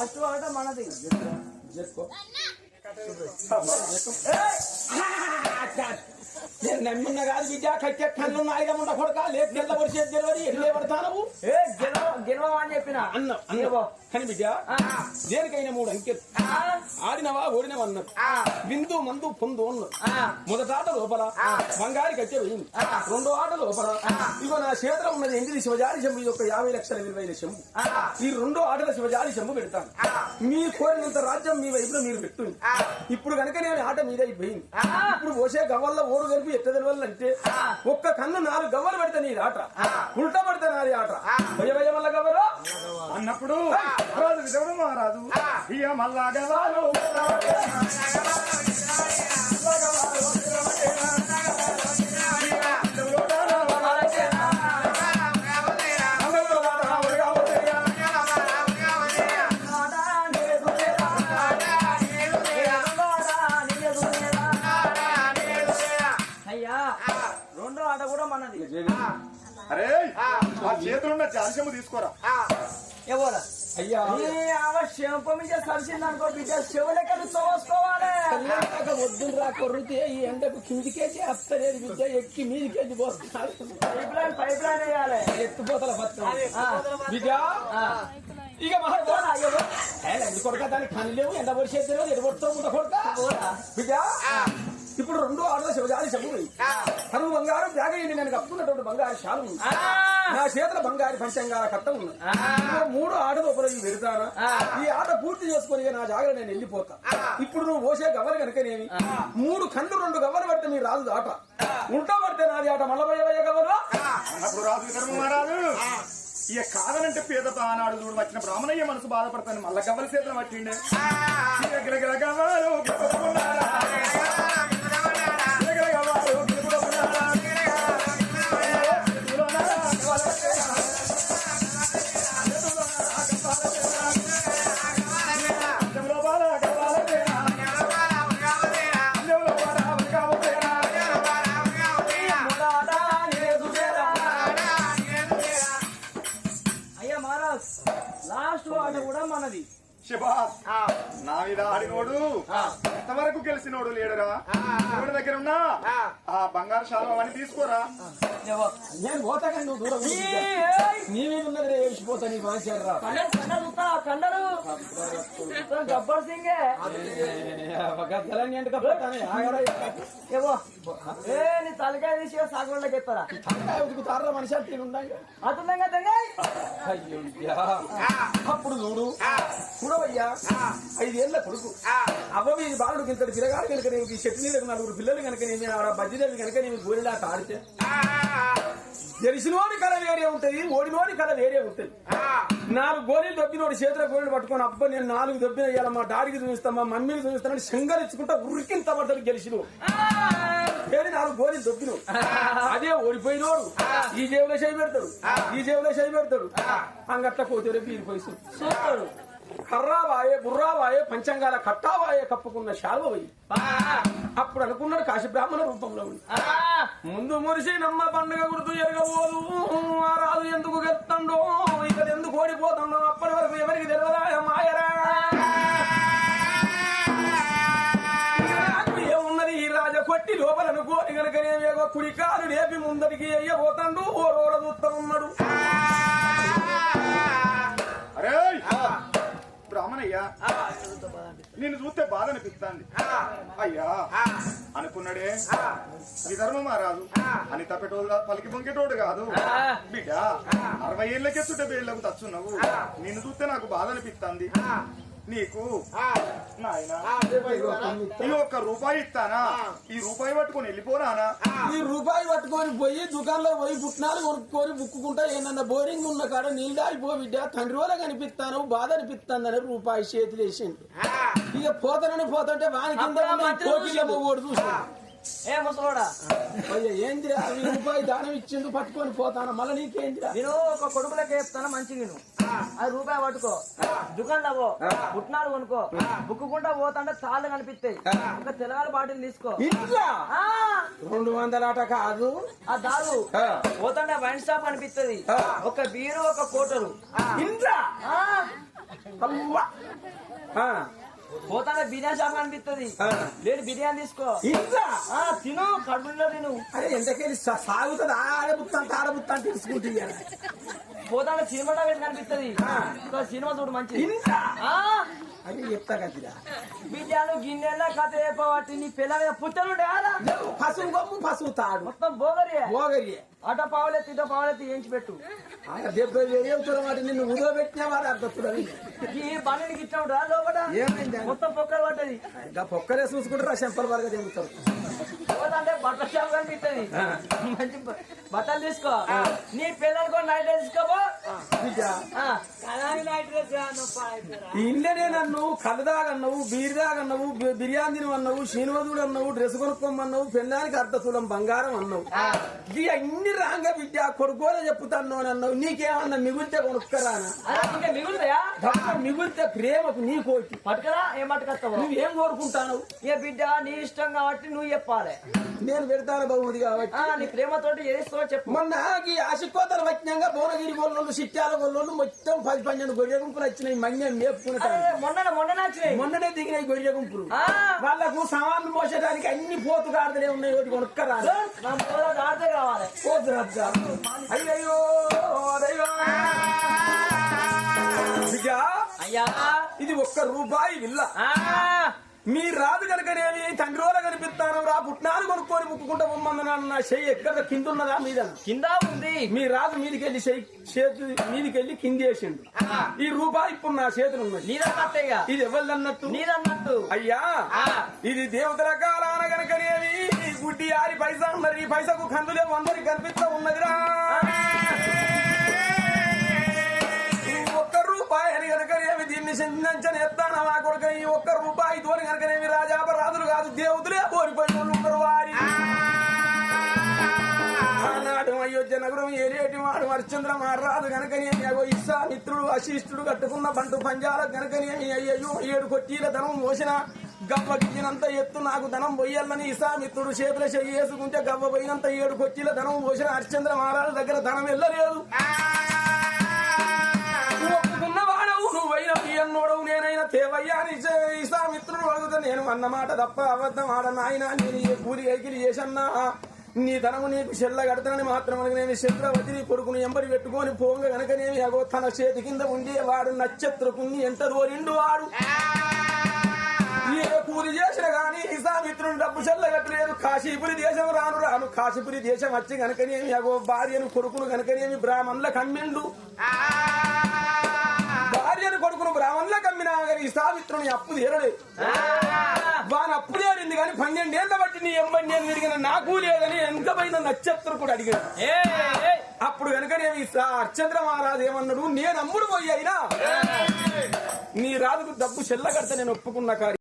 ಅಷ್ಟು ಆಟ ಮಾಡೋದು ಜೆಟ್ಕೋ నేను కాదు కళ్ళు ఉండ కొడక లేదు తెల్ల పరిచయం తెలియదు ఎట్లే ఏ గెలవ గెలవ అని చెప్పిన అన్న అన్న కానీ బిడ్డ దేనికైనా మూడు అంకెలు ఆడినవా ఓడినవా అన్నారు ఆ, బిందు మందు పొందు అన్నారు మొదట ఆట లోపల బంగారి కట్టే పోయింది రెండో ఆట లోపల ఇగో నా క్షేత్రం ఉన్నది ఎంగిలి శివజారి శంభు యొక్క యాభై లక్షల ఇరవై లక్షలు ఈ రెండో ఆటల శివజారి శంభు పెడతాను. మీ కోరినంత రాజ్యం మీ వైపులో మీరు పెట్టుంది. ఇప్పుడు కనుక నేను ఆట మీద అయిపోయింది. ఇప్పుడు పోసే గవ్వల్లో ఓడు కలిపి ఎట్ట తెలవాలంటే ఒక్క కన్ను నాలుగు గవ్వలు పెడితే నీ ఆట. ఉల్టా పడితే నాది ఆట. భయ భయ వల్ల గవ్వలు? అన్నప్పుడు మహారాజు. ఇక మళ్ళా గవాలు జాల్యము తీసుకోరా. ఎవరా? అయ్యా. శంప మీద సరిచింది అనుకో బిడ్డ చెవులెక్కడు తోసుకోవాలి తెల్లాక వద్దులు రా కొర్రితే ఈ ఎండకు కిందికేసి వస్తలేదు విద్య ఎక్కి మీదికేసి పోస్తారు పైప్ లైన్ పైప్ లైన్ వేయాలి ఎత్తిపోతల విద్య ఆ. ఇక మహారాజా ఎందుకు కొడక దానికి పని లేవు. ఎండ పొడి తెలియదు ఎటు కొడుతూ. విద్య ఇప్పుడు రెండు ఆటల శివజాలి చెవు కరువు బంగారం అయ్యింది నేను కప్పుకున్నటువంటి బంగారు శాలు నా చేతుల బంగారు పంచంగాల కట్ట ఉంది. మూడు ఆట లోపల ఇవి పెడతాను ఈ ఆట పూర్తి చేసుకొని నా జాగ్రత్త నేను వెళ్ళిపోతా. ఇప్పుడు నువ్వు పోసే గవ్వలు కనుకనేమి? మూడు కళ్ళు రెండు గవ్వలు పడితే నీ రాదు ఆట ఉల్టా పడితే నాది ఆట మళ్ళీ పోయే గవ్వలు అన్నప్పుడు రాజు విధర్మ మహారాజు. ఇక కాదనంటే పేద ఆనాడు చూడు వచ్చిన బ్రాహ్మణయ్య మనసు బాధపడతాను. మళ్ళా గవ్వల చేతులు పట్టిండే. ఇక గిలగిల గవ్వలు శబాస్ నా మీద ఆడినోడు ఇంతవరకు గెలిచినోడు లేడురా? ఎవరి దగ్గర ఉన్నా ఆ. బంగారు శాలం అని తీసుకోరా. నేను పోతా కానీ నువ్వు దూరం. నీ మీద ఉన్నది వేసిపోతా నీ కండలు గబ్బర్ సింగే. గద్దలని అంటే కప్పుతానే ఆగరా ఏవో ఏ నీ తలకాయ తీసి సాగులోకి ఎత్తారా? ఉతుకుతారా మనిషి అంటే ఉండాలి అతుందంగా తెంగాయి అయ్యో యా. అప్పుడు చూడు చూడవయ్యా ఐదేళ్ళ కొడుకు. అవ్వ మీ బాలుడు ఇంతటి పిల్లగాడు కనుక నేను ఈ చెట్టు నీళ్ళకి నలుగురు పిల్లలు కనుక నేను ఆడ బజ్జిదేవి కనుక నేను గోరిలా ఆడితే గెలిచినోడి కళ వేరే ఉంటది ఓడినోడి కళ వేరే ఉంటది. నాలుగు గోళీలు దొబ్బినోడి చేతుల గోళీలు పట్టుకొని అబ్బా నేను నాలుగు దొబ్బిన ఇయ్యాల మా డాడీకి చూపిస్తా మా మమ్మీకి చూపిస్తానని శంగరించుకుంటా ఉరికింత పడతాడు గెలిచిను. ఏది నాలుగు గోళీలు దొబ్బిను. అదే ఓడిపోయినోడు. ఈ జేబులో చేయి పెడతాడు. ఈ జేబులో చేయి పెడతాడు. అంగట్ల కోతేరే బీరిపోయి చూస్తాడు కర్రావాయే బుర్రావాయే పంచంగాల కట్టావాయే కప్పుకున్న శాల్వయ్యి అప్పుడు అనుకున్నాడు కాశీ బ్రాహ్మణ రూపంలో ఉంది. ముందు మురిసి నమ్మ పండుగ గుర్తు ఎరగబోదు. ఆ రాజు ఎందుకు గెలుతుండో ఇక్కడ ఎందుకు ఓడిపోతుండో అప్పటి వరకు ఎవరికి తెలియదా మాయరా? కొట్టి లోపలను కోరి కుడి కాలు లేపి ముందరికి అయ్యబోతాడు ఓ రోర చూస్తా ఉన్నాడు. అరే బ్రాహ్మణయ్య? నిన్ను చూస్తే బాధ అనిపిస్తాంది. అయ్యా అనుకున్నాడే? విధర్మ మహారాజు అని తప్పెటోడు పలికి పొంకేటోడు కాదు. బిడ్డ అరవై ఏళ్ళకెత్తుటే బేళ్ళకు తచ్చున్నావు. నిన్ను చూస్తే నాకు బాధ అనిపిస్తుంది. నీకు? నాయన ఈ ఒక్క రూపాయి ఇస్తానా? ఈ రూపాయి పట్టుకొని వెళ్ళిపోరానా ఈ రూపాయి పట్టుకొని పోయి దుకాణంలో పోయి పుట్నాలు కొనుక్కొని బుక్కుకుంటా ఏంటన్నా బోరింగ్ ఉన్న కాడ నీళ్ళు ఆగిపో బిడ్డ తండ్రి వల్ల కనిపిస్తాను బాధ అనిపిస్తుందని రూపాయి చేతులు వేసిండు. ఇక పోతానని పోతుంటే వాని కింద కోకిల చూసాడు. ఏ ముసలోడా? అయ్యా ఏందిరా? ఈ రూపాయి దానం ఇచ్చిండు పట్టుకొని పోతాను? మళ్ళీ నీకేందిరా? నేను ఒక కొడుకులకి చెప్తాను మంచి నేను అది రూపాయి పట్టుకో. దుకాణంలో పో. పుట్నాలు కొనుక్కో. బుక్కుకుంటా పోతుంటే తాళ్ళు కనిపిస్తాయి. ఒక తెలంగాణ బాటిల్ తీసుకో. ఇంట్లో? రెండు వందల ఆట కాదు. ఆ దారు. పోతుంటే వైన్ షాప్ కనిపిస్తుంది. ఒక బీరు ఒక కోటరు. ఇంట్లో? పోతానే బిర్యానీ షాప్ కనిపిస్తుంది. లేదు బిర్యానీ తీసుకో. తిను కడుపులో తిను. అరే ఎంతకెళ్ళి సాగుతుంది? ఆడబుత్తాను తాడబుత్తాను తెలుసుకుంటుంది. పోతానే సినిమా కనిపిస్తుంది సినిమా చూడు ఆ. అది చెప్తా కదా బిర్యానీ గిన్నెల కథ చెప్పబట్టి నీ పిల్ల మీద పుట్టలు పసుపు గమ్ము పసుపు తాడు. మొత్తం బోగరియే. పోగలి అటో పావులెత్తి ఇటో పావులెత్తి ఏంచి పెట్టు. చెబుతున్న వాటి నిన్ను ఉదో పెట్టిన వాడు అర్థతుడని ఈ బండికి ఇట్లా ఉంటా లోపల ఏమైంది మొత్తం పొక్కలు పట్టది ఇంకా పొక్కలే చూసుకుంటారా చెంపల వరకు చెబుతారు పోతాంటే బట్టల షాప్ కనిపిస్తుంది. ఆ. మంచి బట్టలు తీసుకో. నీ పిల్లలకు నైట్ డ్రెస్ ఇంట్లోనే నన్ను కళ్ళు దాగన్నావు బీర్ దాగన్నావు బి- బిర్యానీ అన్నావు శ్రీనివాదుడు అన్నావు డ్రెస్ కొనుక్కోమన్నావు పెళ్ళానికి అర్ధతులం బంగారం అన్నావు. ఇవి అన్ని రాంగ బిడ్డ కొడుకోలే చెప్పుతాను అని అన్నావు నీకేమన్నా మిగులితే కొనుక్కరానా? మిగులితే ప్రేమకు నీ కోటి పట్టుకరా ఏం పట్టుకొస్తావు? నువ్వేం కోరుకుంటాను? ఇక బిడ్డ నీ ఇష్టం కాబట్టి నువ్వు చెప్పాలి. నేను పెడతాను బహుమతి కాబట్టి. ఆ నీ ప్రేమతోటి చెప్పు. మొన్న ఈ ఆశికోతల వచ్చినాక భువనగిరి గొల్లోళ్ళు చిట్యాల గొల్లోళ్ళు మొత్తం పది పన్నెండు గొర్రె గుంపులు వచ్చినాయి అరే, మేపుకునే మొన్న మొన్న మొన్ననే దిగినాయి గొర్రె గుంపులు. వాళ్ళకు సామాన్లు మోసడానికి అన్ని పోతు గాడిదలే ఉన్నాయి ఒకటి కొనుక్కరా పోతు. బిడ్డ, అయ్యా. ఇది ఒక్క రూపాయి విల్ల. మీ రాదు కనుకనేమి తండ్రి వాళ్ళ కనిపిస్తాను. రా పుట్నాలు కొనుక్కొని ముక్కుకుంటా పొమ్మన్నాను నా చెయ్యి ఎక్కడ కింద ఉన్నదా మీద కింద ఉంది. మీ రాజు మీదికెళ్ళి చెయ్యి చేతి మీదికెళ్ళి కింద వేసిండు. ఈ రూపాయి ఇప్పుడు నా చేతులు ఉన్నది. నీదన్నట్టే ఇక. ఇది ఎవరిదన్నట్టు? నీదన్నట్టు. అయ్యా. ఇది దేవతల కాలాన గనకనేవి గుడ్డి ఆరి పైసా ఉన్నది ఈ పైసకు కందులే అందరికి కనిపిస్తా ఉన్నదిరా. చిందించని ఎత్తాన మా కొడుక ఈ ఒక్క రూపాయి తోని గనకనేమి రాజాపరాధులు కాదు దేవతలే ఓడిపోయిన వాళ్ళు వారి. ఆనాడు అయోధ్య నగరం ఏలేటి వాడు హరిశ్చంద్ర మహారాజు గనకనేమి అగో ఇస్సా మిత్రుడు వశిష్ఠుడు కట్టుకున్న బంటు పంజాల గనకనేమి అయ్యయ్యో ఏడు కొట్టీల ధనం మోసిన గవ్వ గిచ్చినంత ఎత్తు నాకు ధనం పొయ్యాలని ఇసా మిత్రుడు చేతుల చెయ్యి వేసుకుంటే గవ్వ పోయినంత ఏడు కొట్టీల ధనం మోసిన హరిశ్చంద్ర మహారాజు దగ్గర ధనం వెళ్ళలేదు ఎన్నోడవు నేనైనా తేవయ్యా అని ఇసా అడుగుతా నేను అన్నమాట తప్ప అబద్ధం ఆడనాయన నేను ఏ కూలి కైకిలి చేసన్నా. నీ ధనము నీకు చెల్ల కడతానని మాత్రం నేను చంద్రవతి కొడుకుని ఎంబడి పెట్టుకొని పోంగ గనకనేమి అగో తన చేతి కింద ఉండేవాడు నక్షత్రకుని ఎంత దోరిండు వాడు. ఏ కూలి చేసిన గాని ఇసామిత్రుని డబ్బు చెల్లగట్టలేదు కాశీపురి దేశం రాను రాను కాశీపురి దేశం వచ్చి గనకనేమి అగో భార్యను కొడుకును గనకనేమి బ్రాహ్మణుల కమ్మిండు కొడుకును బ్రాహ్మణుల కమ్మినా గాని ఇసామిత్రుని అప్పు తీరలేదు. వాని అప్పు తీరింది కానీ పన్నెండేళ్ళ బట్టి నీ ఎంబడి నేను తిరిగిన నాకు లేదని వెనకపోయిన నక్షత్రం కూడా అడిగాడు. అప్పుడు కనుక నేను ఈ అర్చంద్ర మహారాజు ఏమన్నాడు నేను అమ్ముడు పోయి అయినా నీ రాజుకు డబ్బు చెల్లగడితే నేను ఒప్పుకున్న కార్యం